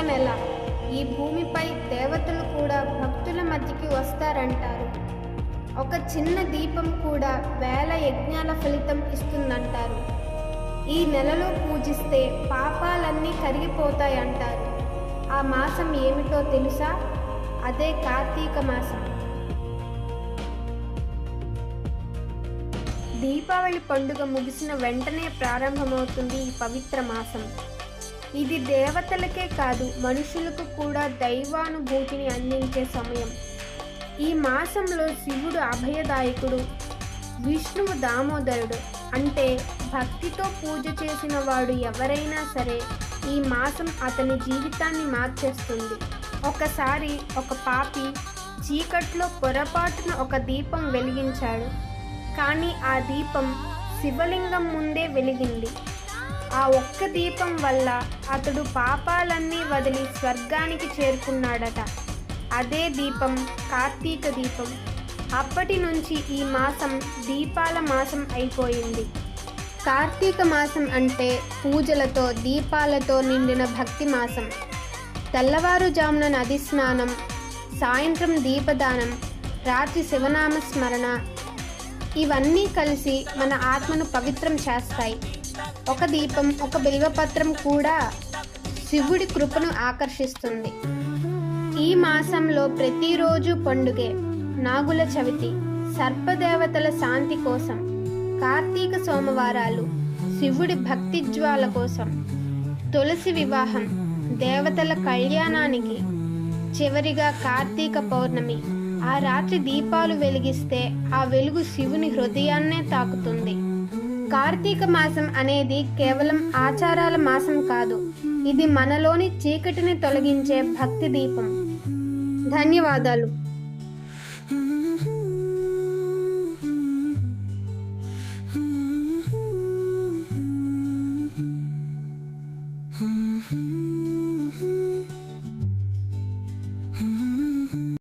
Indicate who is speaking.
Speaker 1: నెల. ఈ భూమిపై దేవతలు కూడా భక్తుల మధ్యకి వస్తారంటారు. ఒక చిన్న దీపం కూడా వేల యజ్ఞాల ఫలితం ఇస్తుందంటారు. ఈ నెలలో పూజిస్తే పాపాలన్నీ కరిగిపోతాయంటారు. ఆ మాసం ఏమిటో తెలుసా? అదే కార్తీక మాసం. దీపావళి పండుగ ముగిసిన వెంటనే ప్రారంభమవుతుంది ఈ పవిత్ర మాసం. ఇది దేవతలకే కాదు మనుషులకు కూడా దైవానుభూతిని అందించే సమయం. ఈ మాసంలో శివుడు అభయదాయకుడు విష్ణువు దామోదరుడు. అంటే భక్తితో పూజ చేసిన వాడు ఎవరైనా సరే ఈ మాసం అతని జీవితాన్ని మార్చేస్తుంది. ఒకసారి ఒక పాపి చీకట్లో పొరపాటున ఒక దీపం వెలిగించాడు. కానీ ఆ దీపం శివలింగం ముందే వెలిగింది. ఆ ఒక్క దీపం వల్ల అతడు పాపాలన్నీ వదిలి స్వర్గానికి చేరుకున్నాడట. అదే దీపం కార్తీక దీపం. అప్పటి నుంచి ఈ మాసం దీపాల మాసం అయిపోయింది. కార్తీక మాసం అంటే పూజలతో దీపాలతో నిండిన భక్తి మాసం. తెల్లవారుజామున నది స్నానం సాయంత్రం దీపదానం రాత్రి శివనామ స్మరణ ఇవన్నీ కలిసి మన ఆత్మను పవిత్రం చేస్తాయి. ఒక దీపం ఒక బిల్వపత్రం కూడా శివుడి కృపను ఆకర్షిస్తుంది. ఈ మాసంలో ప్రతిరోజు పండుగే నాగుల చవితి సర్పదేవతల శాంతి కోసం కార్తీక సోమవారాలు శివుడి భక్తి జ్వాల కోసం తులసి వివాహం దేవతల కళ్యాణానికి చివరిగా కార్తీక పౌర్ణమి ఆ రాత్రి దీపాలు వెలిగిస్తే ఆ వెలుగు శివుని హృదయాన్నే తాకుతుంది. కార్తీక మాసం అనేది కేవలం ఆచారాల మాసం కాదు. ఇది మనలోని చీకటిని తొలగించే భక్తి దీపం. ధన్యవాదాలు.